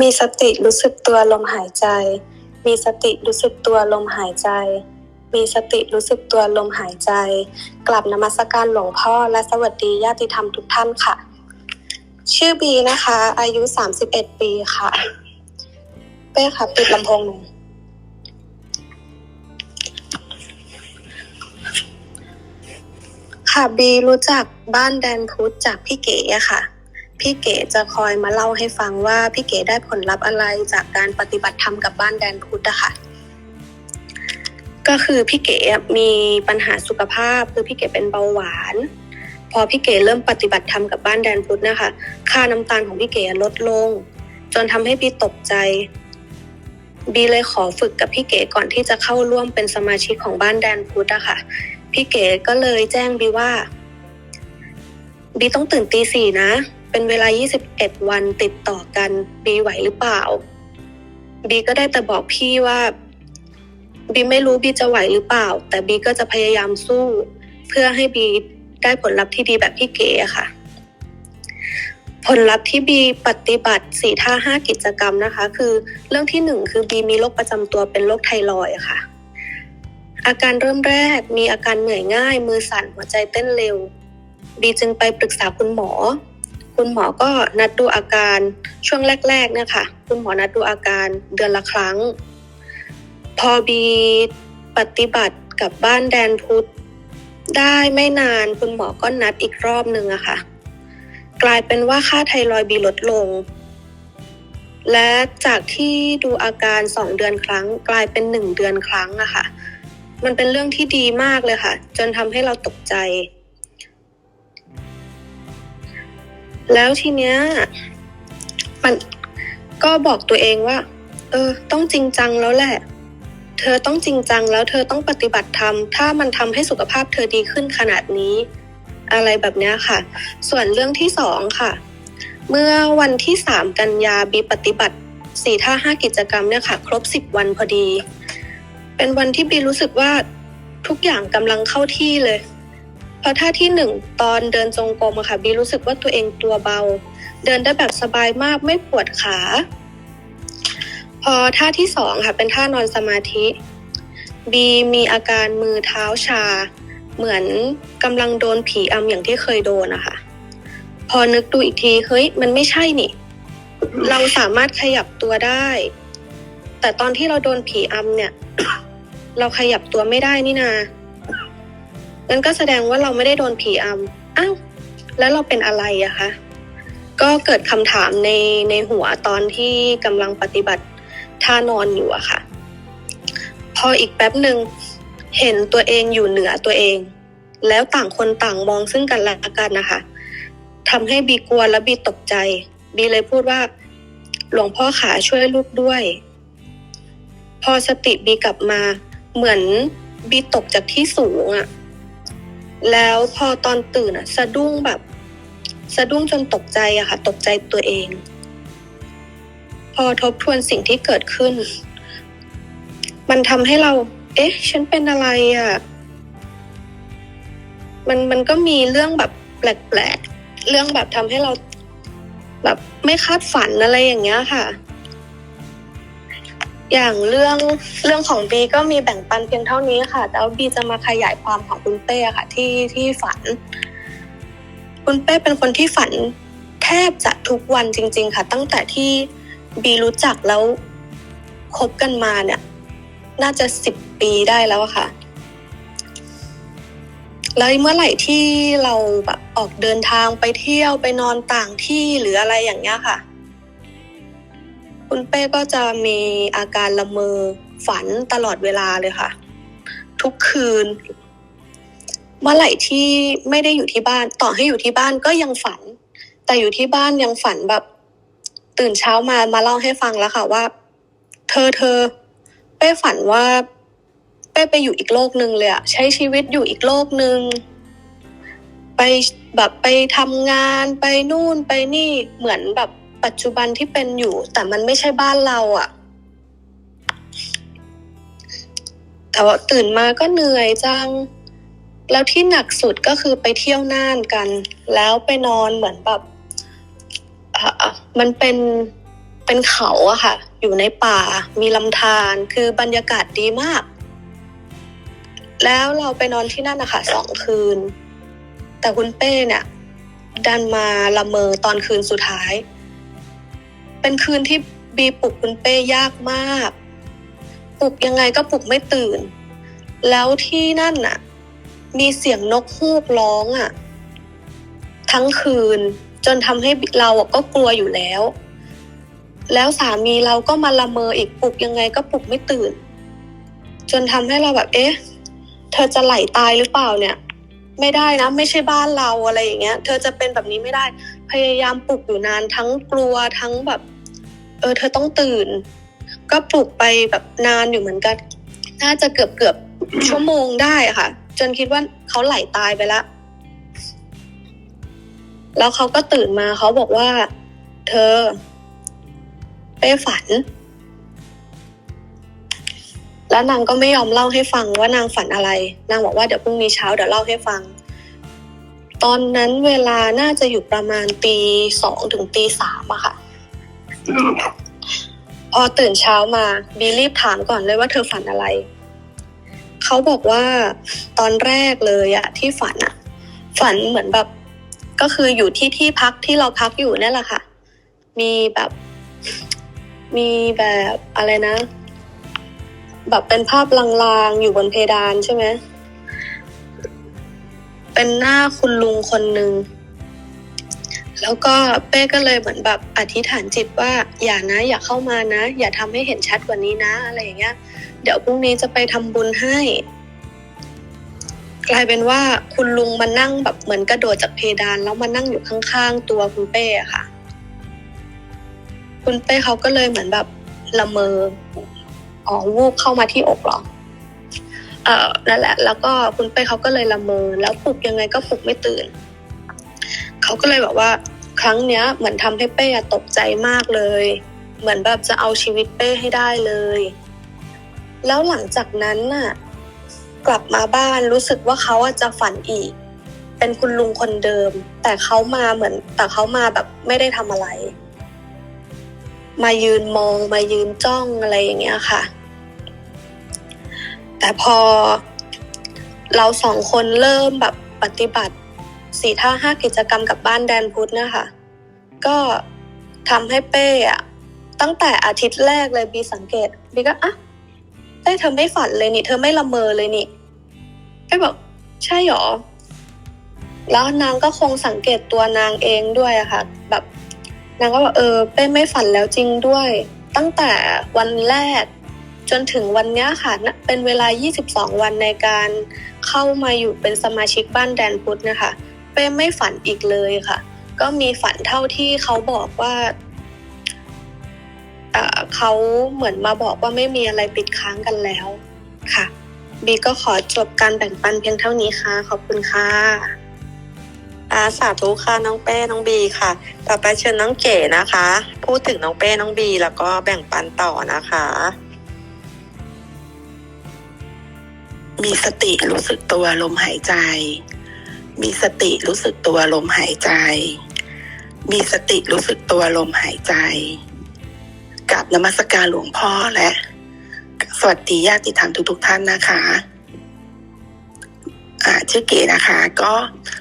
มีสติรู้สึกตัวลมหายใจ มีสติรู้สึกตัวลมหายใจ มีสติรู้สึกตัวลมหายใจ กลับนมัสการหลวงพ่อและสวัสดีญาติธรรมทุกท่านค่ะ ชื่อบีนะคะ อายุ 31 ปีค่ะ เป้ค่ะปิดลำโพงหนูค่ะบีรู้จักบ้านแดนพุทธจากพี่เก๋อะค่ะ พี่เก๋จะคอยมาเล่าให้ฟังว่าพี่เก๋ได้ผลลัพธ์อะไรจากการปฏิบัติธรรมกับบ้านแดนพุทธอะค่ะ ก็คือพี่เก๋มีปัญหาสุขภาพคือพี่เก๋เป็นเบาหวาน พอพี่เก๋เริ่มปฏิบัติธรรมกับบ้านแดนพุทธนะคะ ค่าน้ำตาลของพี่เก๋ลดลง จนทำให้บีตกใจบีเลยขอฝึกกับพี่เก๋ก่อนที่จะเข้าร่วมเป็นสมาชิกของบ้านแดนพุทธอะค่ะ พี่เก๋ก็เลยแจ้งบีว่าบีต้องตื่นตีสี่นะ เป็นเวลา 21 วันติดต่อกันบีไหวหรือเปล่าบีก็ได้แต่บอกพี่ว่าบีไม่รู้บีจะไหวหรือเปล่า แต่บีก็จะพยายามสู้ เพื่อให้บีได้ผลลัพธ์ที่ดีแบบพี่เก๋ะค่ะ ผลลัพธ์ที่บีปฏิบัติสี่ท่าห้ากิจกรรมนะคะ คือเรื่องที่หนึ่งคือบีมีโรคประจำตัวเป็นโรคไทรอยค่ะ อาการเริ่มแรกมีอาการเหนื่อยง่าย มือสั่นหัวใจเต้นเร็วบีจึงไปปรึกษาคุณหมอ คุณหมอก็นัดดูอาการช่วงแรกๆเนี่ยค่ะ คุณหมอนัดดูอาการเดือนละครั้ง พอบีปฏิบัติกับบ้านแดนพุทธได้ไม่นานคุณหมอก็นัดอีกรอบหนึ่งอะค่ะ กลายเป็นว่าค่าไทรอยด์บีลดลง และจากที่ดูอาการสองเดือนครั้ง กลายเป็นหนึ่งเดือนครั้งอะค่ะ มันเป็นเรื่องที่ดีมากเลยค่ะ จนทำให้เราตกใจ แล้วทีเนี้ยมันก็บอกตัวเองว่า เออ ต้องจริงจังแล้วแหละ เธอต้องจริงจังแล้วเธอต้องปฏิบัติธรรมถ้ามันทำให้สุขภาพเธอดีขึ้นขนาดนี้ อะไรแบบเนี้ยค่ะ ส่วนเรื่องที่สองค่ะ เมื่อวันที่สามกันยาบีปฏิบัติสี่ท่าห้ากิจกรรมเนี่ยค่ะ ครบสิบวันพอดี เป็นวันที่บีรู้สึกว่าทุกอย่างกำลังเข้าที่เลย เพราะท่าที่หนึ่งตอนเดินจงกรมอะค่ะบีรู้สึกว่าตัวเองตัวเบา เดินได้แบบสบายมากไม่ปวดขา พอท่าที่สองค่ะเป็นท่านอนสมาธิบีมีอาการมือเท้าชา เหมือนกำลังโดนผีอำอย่างที่เคยโดนนะคะพอนึกดูอีกทีเฮ้ยมันไม่ใช่นี่ เราสามารถขยับตัวได้ แต่ตอนที่เราโดนผีอำเนี่ย เราขยับตัวไม่ได้นี่นางั้ นก็แสดงว่าเราไม่ได้โดนผีอำอ้าวแล้วเราเป็นอะไรอะคะก็เกิดคำถามในในหัวตอนที่กำลังปฏิบัติท่านอนอยู่อะค่ะ พออีกแป๊บหนึ่งเห็นตัวเองอยู่เหนือตัวเอง แล้วต่างคนต่างมองซึ่งกันและกันนะคะทำให้บีกลัวและบีตกใจ บีเลยพูดว่า หลวงพ่อขาช่วยลูกด้วย พอสติบีกลับมาเหมือนบีตกจากที่สูงอะ แล้วพอตอนตื่นอะสะดุ้งแบบ สะดุ้งจนตกใจอะค่ะ ตกใจตัวเอง พอทบทวนสิ่งที่เกิดขึ้น มันทำให้เรา เอ๊ะ ฉันเป็นอะไรอะ่ะมันมันก็มีเรื่องแบบแปลกๆ เรื่องแบบทำให้เรา แบบไม่คาดฝันอะไรอย่างเงี้ยค่ะ อย่างเรื่องเรื่องของบีก็มีแบ่งปันเพียงเท่านี้ค่ะ แต่ว่าบีจะมาขยายความของคุณเป้ค่ะ ที่ที่ฝัน คุณเป้เป็นคนที่ฝันแทบจะทุกวันจริง ๆ ค่ะ ตั้งแต่ที่บีรู้จักแล้วคบกันมาเนี่ย น่าจะสิบปีได้แล้วค่ะแล้วเมื่อไหร่ที่เราแบบออกเดินทางไปเที่ยวไปนอนต่างที่หรืออะไรอย่างเงี้ยค่ะ คุณเป้ก็จะมีอาการละเมอฝันตลอดเวลาเลยค่ะ ทุกคืน เมื่อไหร่ที่ไม่ได้อยู่ที่บ้านต่อให้อยู่ที่บ้านก็ยังฝัน แต่อยู่ที่บ้านยังฝันแบบ ตื่นเช้ามามาเล่าให้ฟังแล้วค่ะว่า เธอเธอเป้ฝันว่าเป้ไปอยู่อีกโลกหนึ่งเลยอะใช้ชีวิตอยู่อีกโลกหนึ่งไปแบบไปทำงานไปนู่นไปนี่เหมือนแบบ ปัจจุบันที่เป็นอยู่ แต่มันไม่ใช่บ้านเราอะแต่ว่าตื่นมาก็เหนื่อยจัง แล้วที่หนักสุดก็คือไปเที่ยวน่านกัน แล้วไปนอนเหมือนแบบอะมันเป็นเป็นเขาอะค่ะ อยู่ในป่ามีลำธารคือบรรยากาศดีมาก แล้วเราไปนอนที่นั่นนะคะสองคืน แต่คุณเป้เนี่ยดันมาละเมอตอนคืนสุดท้าย เป็นคืนที่บีปลุกคุณเป้ยากมาก ปลุกยังไงก็ปลุกไม่ตื่น แล้วที่นั่นน่ะ มีเสียงนกฮูกร้องอะ ทั้งคืนจนทำให้เราอะก็กลัวอยู่แล้ว แล้วสามีเราก็มาละเมออีกปลุกยังไงก็ปลุกไม่ตื่น จนทำให้เราแบบเอ๊ะ เธอจะไหลตายหรือเปล่าเนี่ย ไม่ได้นะ ไม่ใช่บ้านเราอะไรอย่างเงี้ย เธอจะเป็นแบบนี้ไม่ได้ พยายามปลุกอยู่นานทั้งกลัวทั้งแบบ เออ เธอต้องตื่น ก็ปลุกไปแบบนานอยู่เหมือนกัน น่าจะเกือบเกือบชั่วโมงได้ค่ะ จนคิดว่าเขาไหลตายไปแล้วแล้วเขาก็ตื่นมาเขาบอกว่า เธอเป้ฝัน แล้วนางก็ไม่ยอมเล่าให้ฟังว่านางฝันอะไร นางบอกว่าเดี๋ยวพรุ่งนี้เช้าเดี๋ยวเล่าให้ฟัง ตอนนั้นเวลาน่าจะอยู่ประมาณตีสองถึงตีสามอะค่ะ พอตื่นเช้ามาบีรีบถามก่อนเลยว่าเธอฝันอะไร เขาบอกว่าตอนแรกเลยอะที่ฝันอะฝันเหมือนแบบ ก็คืออยู่ที่ที่พักที่เราพักอยู่นี่ยแหละค่ะ มีแบบ มีแบบอะไรนะ แบบเป็นภาพลางๆอยู่บนเพดานใช่ไหมเป็นหน้าคุณลุงคนหนึ่ง แล้วก็เป้ก็เลยเหมือนแบบอธิษฐานจิตว่าอย่านะ อย่าเข้ามานะ อย่าทำให้เห็นชัดกว่านี้นะอะไรอย่างเงี้ย เดี๋ยวพรุ่งนี้จะไปทำบุญให้ กลายเป็นว่าคุณลุงมานั่งแบบเหมือนกระโดดจากเพดานแล้วมานั่งอยู่ข้างๆตัวคุณเป้ค่ะ คุณเป้เขาก็เลยเหมือนแบบละเมออ๋อวูบเข้ามาที่อกหรอเออนั่นแหละ แล้วก็คุณเป้เขาก็เลยละเมอแล้วปลุกยังไงก็ปลุกไม่ตื่น เขาก็เลยบอกว่า ครั้งเนี้ยเหมือนทำให้เป้ตกใจมากเลย เหมือนแบบจะเอาชีวิตเป้ให้ได้เลย แล้วหลังจากนั้นน่ะกลับมาบ้านรู้สึกว่าเขาจะฝันอีก เป็นคุณลุงคนเดิม แต่เขามาเหมือน แต่เขามาแบบไม่ได้ทำอะไร มายืนมองมายืนจ้องอะไรอย่างเงี้ยค่ะ แต่พอเราสองคนเริ่มแบบปฏิบัติ สี่ท่าห้ากิจกรรมกับบ้านแดนพุทธนะคะ ก็ทำให้เป้อะตั้งแต่อาทิตย์แรกเลยบีสังเกตบีก็อะเป้เธอไม่ฝันเลยนี่ เธอไม่ละเมอเลยนี่เป้บอกใช่หรอ แล้วนางก็คงสังเกตตัวนางเองด้วยอะค่ะ แบบนางก็บอกเออเป้ไม่ฝันแล้วจริงด้วย ตั้งแต่วันแรกจนถึงวันนี้ค่ะน่ะเป็นเวลา 22 วันในการเข้ามาอยู่เป็นสมาชิกบ้านแดนพุทธนะคะ เป้ไม่ฝันอีกเลยค่ะ ก็มีฝันเท่าที่เขาบอกว่าเขาเหมือนมาบอกว่าไม่มีอะไรติดค้างกันแล้วค่ะบีก็ขอจบการแบ่งปันเพียงเท่านี้ค่ะ ขอบคุณค่ะอาสาธุค่ะน้องเป้น้องบีค่ะ ต่อไปเชิญน้องเก๋นะคะ พูดถึงน้องเป้น้องบีแล้วก็แบ่งปันต่อนะคะ มีสติรู้สึกตัวลมหายใจ มีสติรู้สึกตัวลมหายใจ มีสติรู้สึกตัวลมหายใจกับนมัสการหลวงพ่อและ สวัสดีญาติธรรมทุกๆท่านนะคะอ่าชื่อเก๋นะคะ ก็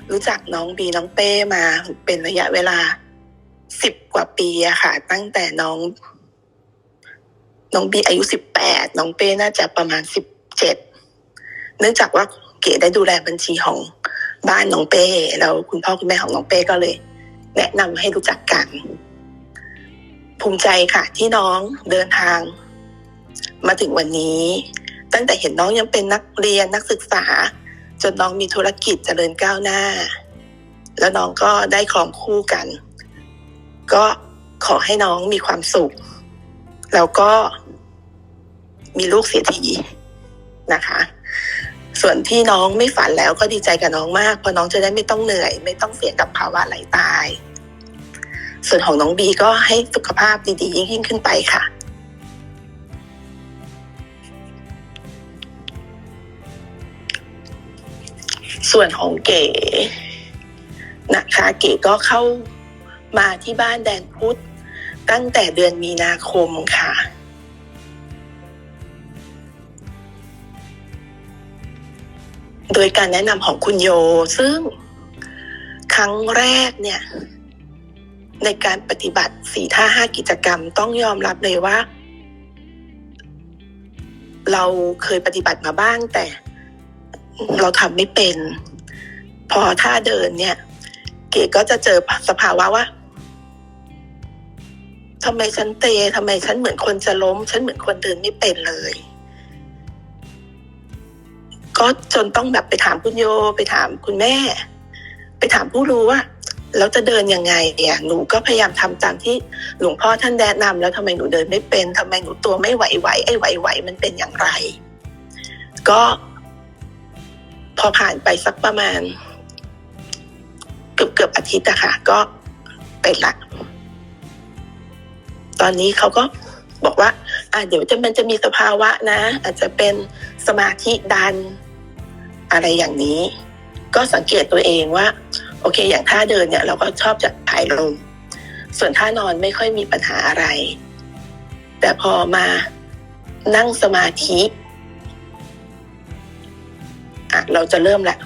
รู้จักน้องบีน้องเป้มาเป็นระยะเวลาสิบกว่าปีอะค่ะ ตั้งแต่น้อง น้องบีอายุสิบแปดน้องเป้น่าจะประมาณสิบเจ็ดเนื่องจากว่าเก๋ได้ดูแลบัญชีของ บ้านน้องเป้แล้วคุณพ่อคุณแม่ของน้องเป้ก็เลย แนะนำให้รู้จักกัน ภูมิใจค่ะ ที่น้องเดินทาง มาถึงวันนี้ ตั้งแต่เห็นน้องยังเป็นนักเรียนนักศึกษา จนน้องมีธุรกิจเจริญก้าวหน้า แล้วน้องก็ได้ครองคู่กัน ก็ขอให้น้องมีความสุข แล้วก็มีลูกเสียทีนะคะ ส่วนที่น้องไม่ฝันแล้วก็ดีใจกับน้องมากเพราะน้องจะได้ไม่ต้องเหนื่อย ไม่ต้องเสี่ยงกับภาวะไหลตาย ส่วนของน้องบีก็ให้สุขภาพดีๆยิ่งขึ้นไปค่ะส่วนของเก๋นะคะเก๋ก็เข้ามาที่บ้านแดนพุทธตั้งแต่เดือนมีนาคมค่ะ โดยการแนะนำของคุณโย ซึ่งครั้งแรกเนี่ย ในการปฏิบัติสี่ท่าห้ากิจกรรมต้องยอมรับเลยว่า เราเคยปฏิบัติมาบ้างแต่เราทำไม่เป็น พอท่าเดินเนี่ย เก๋ก็จะเจอสภาวะว่าทำไมฉันเตะทำไมฉันเหมือนคนจะล้ม ฉันเหมือนคนเดินไม่เป็นเลย ก็จนต้องแบบไปถามคุณโย ไปถามคุณแม่ ไปถามผู้รู้ว่าแล้วจะเดินยังไงเนี่ยหนูก็พยายามทำตามที่หลวงพ่อท่านแนะนำแล้วทำไมหนูเดินไม่เป็นทำไมหนูตัวไม่ไหวไหวไอ้ไหวไหวมันเป็นอย่างไร ก็ พอผ่านไปสักประมาณ เกือบเกือบอาทิตย์อะค่ะ ก็เป็นละ ตอนนี้เขาก็บอกว่า อ่าเดี๋ยวจะมันจะมีสภาวะนะ อาจจะเป็นสมาธิดัน อะไรอย่างนี้ ก็สังเกตตัวเองว่า โอเค อย่างท่าเดินเนี่ย เราก็ชอบจะถ่ายลมส่วนท่านอนไม่ค่อยมีปัญหาอะไร แต่พอมานั่งสมาธิอะเราจะเริ่มแหละ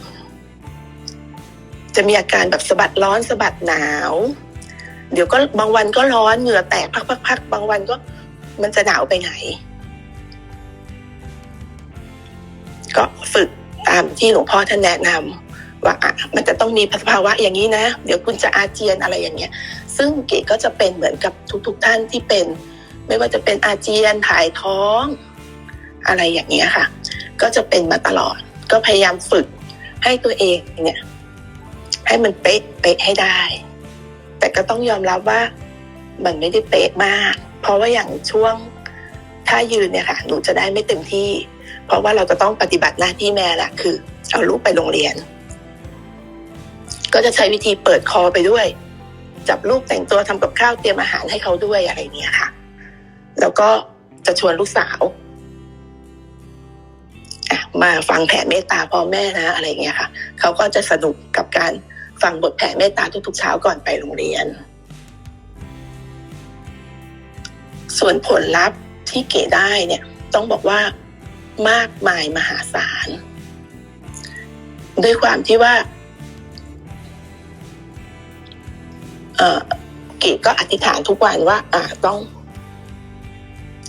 จะมีอาการแบบสะบัดร้อนสะบัดหนาว เดี๋ยวก็บางวันก็ร้อนเหงื่อแตกพักๆๆบางวันก็มันจะหนาวไปไหน ก็ฝึกามที่หลวงพ่อท่านแนะนำว่ามันจะต้องมีภาวะอย่างนี้นะ เดี๋ยวคุณจะอาเจียนอะไรอย่างเงี้ย ซึ่งเก๋ก็จะเป็นเหมือนกับทุก ๆ ท่านที่เป็น ไม่ว่าจะเป็นอาเจียนถ่ายท้อง อะไรอย่างเงี้ยค่ะ ก็จะเป็นมาตลอด ก็พยายามฝึกให้ตัวเองเนี่ย ให้มันเป๊ะเป๊ะให้ได้ แต่ก็ต้องยอมรับว่ามันไม่ได้เป๊ะมาก เพราะว่าอย่างช่วงถ้ายืนเนี่ยค่ะ หนูจะได้ไม่เต็มที่ เพราะว่าเราจะต้องปฏิบัติหน้าที่แม่แหละคือ เอาลูกไปโรงเรียน ก็จะใช้วิธีเปิดคอไปด้วย จับลูกแต่งตัวทำกับข้าวเตรียมอาหารให้เขาด้วยอะไรเนี้ยค่ะ แล้วก็จะชวนลูกสาวมาฟังแผ่เมตตาพ่อแม่นะอะไรเงี้ยค่ะ เขาก็จะสนุกกับการฟังบทแผ่เมตตาทุกๆเช้าก่อนไปโรงเรียน ส่วนผลลัพธ์ที่เก๋ได้เนี่ย ต้องบอกว่า มากมายมหาศาล ด้วยความที่ว่าเออก๋ก็อธิษฐานทุกวันว่า อ่าต้อง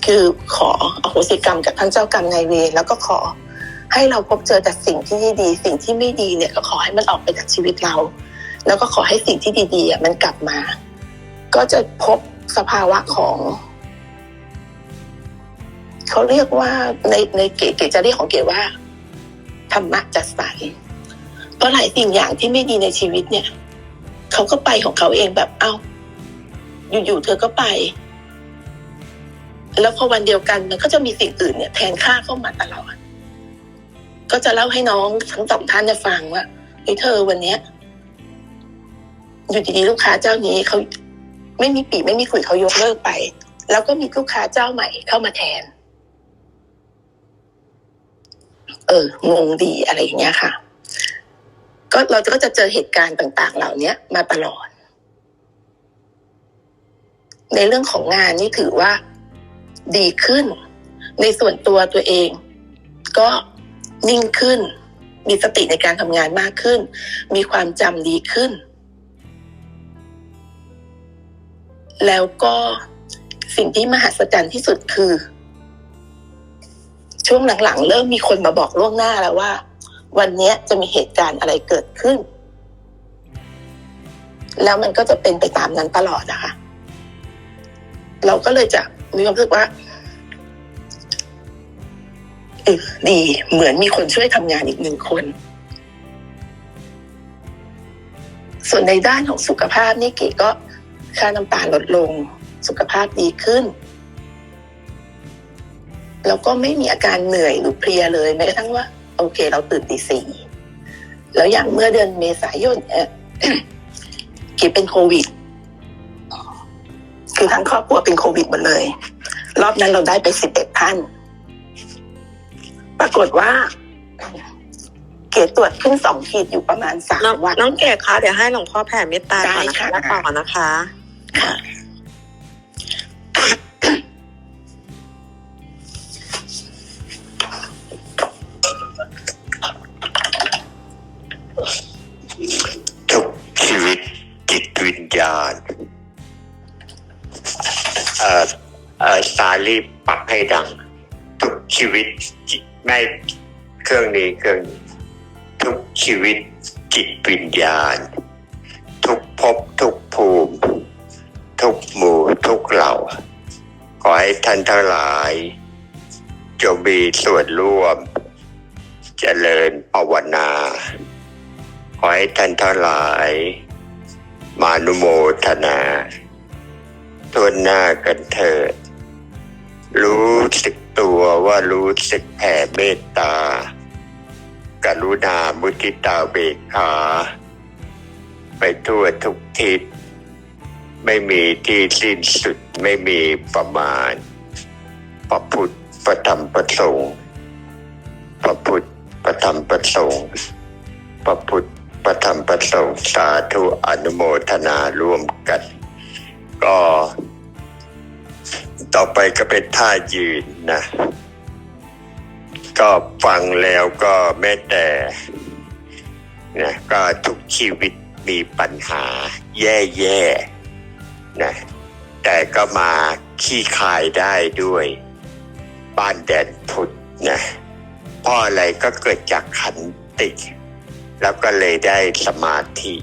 คือขออโหสิกรรมกับท่านเจ้ากรรมนายเวรแล้วก็ขอให้เราพบเจอแต่สิ่งที่ดี สิ่งที่ไม่ดีเนี่ย ก็ขอให้มันออกไปจากชีวิตเรา แล้วก็ขอให้สิ่งที่ดีๆมันกลับมา ก็จะพบสภาวะของ เขาเรียกว่าในในเก๋เก๋จะเรียกของเก๋ว่า ธรรมะจัดสรรเพราะหลายสิ่งอย่างที่ไม่ดีในชีวิตเนี่ยเขาก็ไปของเขาเองแบบเอ้า อยู่ๆเธอก็ไป แล้วพอวันเดียวกันมันก็จะมีสิ่งอื่นเนี่ย แทนค่าเข้ามาตลอดก็จะเล่าให้น้องทั้งสองท่านเนี่ยฟังว่าเฮ้ยเธอวันเนี้ยอยู่ดีๆลูกค้าเจ้านี้เขาไม่มีปีไม่มีขุยเขายกเลิกไป แล้วก็มีลูกค้าเจ้าใหม่เข้ามาแทน เอองงดีอะไรอย่างเงี้ยค่ะ ก็เราก็จะเจอเหตุการณ์ต่าง ๆ เหล่านี้มาตลอด ในเรื่องของงานนี่ถือว่าดีขึ้น ในส่วนตัวตัวเอง ก็นิ่งขึ้น มีสติในการทำงานมากขึ้น มีความจำดีขึ้น แล้วก็สิ่งที่มหัศจรรย์ที่สุดคือ ช่วงหลังๆ เริ่มมีคนมาบอกล่วงหน้าแล้วว่า วันนี้จะมีเหตุการณ์อะไรเกิดขึ้น แล้วมันก็จะเป็นไปตามนั้นตลอดนะคะ เราก็เลยจะมีความรู้สึกว่าเออดีเหมือนมีคนช่วยทำงานอีกหนึ่งคน ส่วนในด้านของสุขภาพนี่เก๋ก็ค่าน้ำตาลลดลง สุขภาพดีขึ้น แล้วก็ไม่มีอาการเหนื่อยหรือเพลียเลยแม้กระทั่งว่า โอเค เราตื่นตีสี่แล้วอย่างเมื่อเดือนเมษายนเออเก๋เป็นโควิด คือทั้งครอบครัวเป็นโควิดหมดเลย รอบนั้นเราได้ไปสิบเอ็ดท่าน ปรากฏว่า เก๋ตรวจขึ้นสองขีดอยู่ประมาณสามน้องวันน้องเก๋คะเดี๋ยวให้หลวงพ่อแผ่เมตตาก่อนได้นะค่ะคะแล้วต่อนะคะค่ะ จิตไม่เครื่องนี้เครื่องนี้ ทุกชีวิตจิตวิญญาณ ทุกภพทุกภูมิ ทุกหมู่ทุกเหล่า ขอให้ท่านทั้งหลายจงมีส่วนร่วมเจริญภาวนา ขอให้ท่านทั้งหลาย มานุโมทนาทวนหน้ากันเถิดรู้สึก ตัวว่ารู้สึกแผ่เมตตา กรุณามุทิตาเบกขาไปทั่วทุกทิศ ไม่มีที่สิ้นสุดไม่มีประมาณพระพุทธพระธรรมพระสงฆ์พระพุทธพระธรรมพระสงฆ์พระพุทธพระธรรมพระสงฆ์สาธุอนุโมทนาร่วมกัน ก็ ต่อไปก็เป็นท่ายืนนะ ก็ฟังแล้วก็แม้แต่นะก็ทุกชีวิตมีปัญหาแย่ๆนะแต่ก็มาขี้คายได้ด้วยบ้านแดนพุทธนะพราะอะไรก็เกิดจากขันติ แล้วก็เลยได้สมาธิ